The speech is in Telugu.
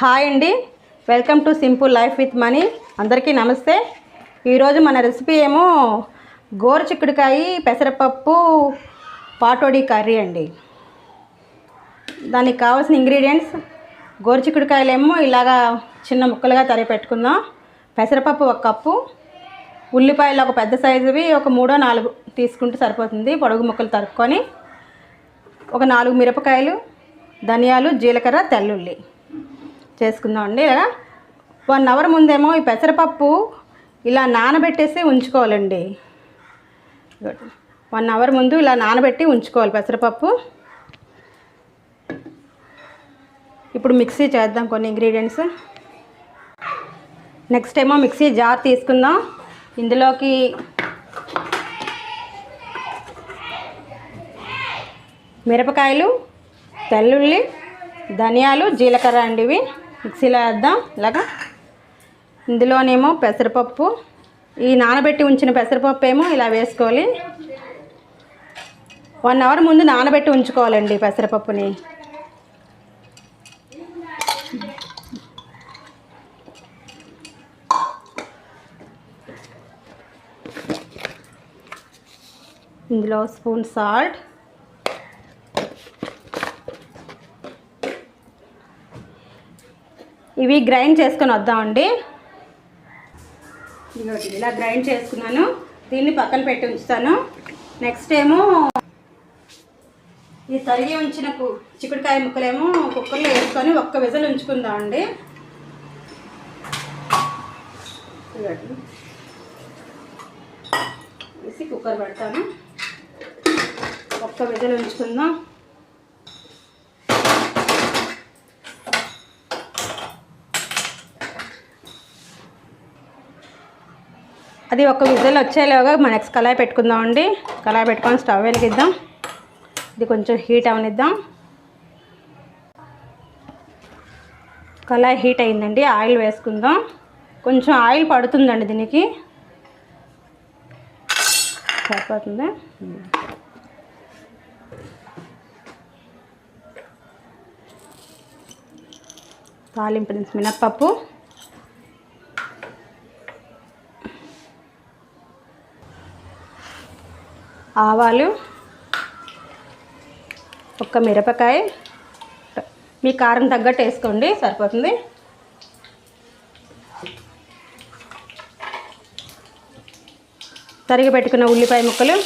హాయ్ అండి. Welcome to simple life with money. అందరికీ నమస్తే. ఈరోజు మన రెసిపీ ఏమో గోరు చిక్కుడుకాయ పెసరపప్పు పాటోడి కర్రీ అండి. దానికి కావాల్సిన ఇంగ్రీడియంట్స్ గోరు చిక్కుడుకాయలేమో ఇలాగా చిన్న ముక్కలుగా తరిగి పెట్టుకుందాం. పెసరపప్పు ఒక కప్పు ఉల్లిపాయలు ఒక పెద్ద సైజువి ఒక మూడో నాలుగు తీసుకుంటే సరిపోతుంది. పొడుగు ముక్కలు తరుక్కొని ఒక నాలుగు మిరపకాయలు ధనియాలు జీలకర్ర తెల్లుల్లి. చేసుకుందాం అండి. ఇలా వన్ అవర్ ముందేమో ఈ పెసరపప్పు ఇలా నానబెట్టేసి ఉంచుకోవాలండి. వన్ అవర్ ముందు ఇలా నానబెట్టి ఉంచుకోవాలి పెసరపప్పు. ఇప్పుడు మిక్సీ చేద్దాం కొన్ని ఇంగ్రీడియంట్స్. నెక్స్ట్ ఏమో మిక్సీ జార్ తీసుకుందాం. ఇందులోకి మిరపకాయలు తెల్లుల్లి ధనియాలు జీలకర్ర అండి ఇవి. మిక్సీలో వేద్దాం. ఇలాగా. ఇందులోనేమో పెసరపప్పు. ఈ నానబెట్టి ఉంచిన పెసరపప్పు ఏమో ఇలా వేసుకోవాలి. వన్ అవర్ ముందు నానబెట్టి ఉంచుకోవాలండి పెసరపప్పుని. ఇందులో స్పూన్ సాల్ట్. ఇవి గ్రైండ్ చేసుకొని వద్దామండి. ఇలా గ్రైండ్ చేసుకున్నాను. దీన్ని పక్కన పెట్టి ఉంచుతాను. నెక్స్ట్ ఏమో ఈ తరిగి ఉంచిన కు- చిక్కుడుకాయ ముక్కలేమో కుక్కర్లో వేసుకొని ఒక్క విజలు ఉంచుకుందామండి. వేసి కుక్కర్ పెడతాను. ఒక్క విజలు ఉంచుకుందాం. అది ఒక విజిల్ వచ్చేలాగా మన నెక్స్ట్ కళాయి పెట్టుకుందామండి. కళాయి పెట్టుకొని స్టవ్ వెలిగిద్దాం. ఇది కొంచెం హీట్ అవనిద్దాం. కళాయి హీట్ అయిందండి. ఆయిల్ వేసుకుందాం. కొంచెం ఆయిల్ పడుతుందండి దీనికి. సరిపోతుంది. తాలింపు మినప్పప్పు. ఆవాలు ఒక్క మిరపకాయ. మీ కారం తగ్గట్టు వేసుకోండి సరిపోతుంది. తరిగి పెట్టుకున్న ఉల్లిపాయ ముక్కలు.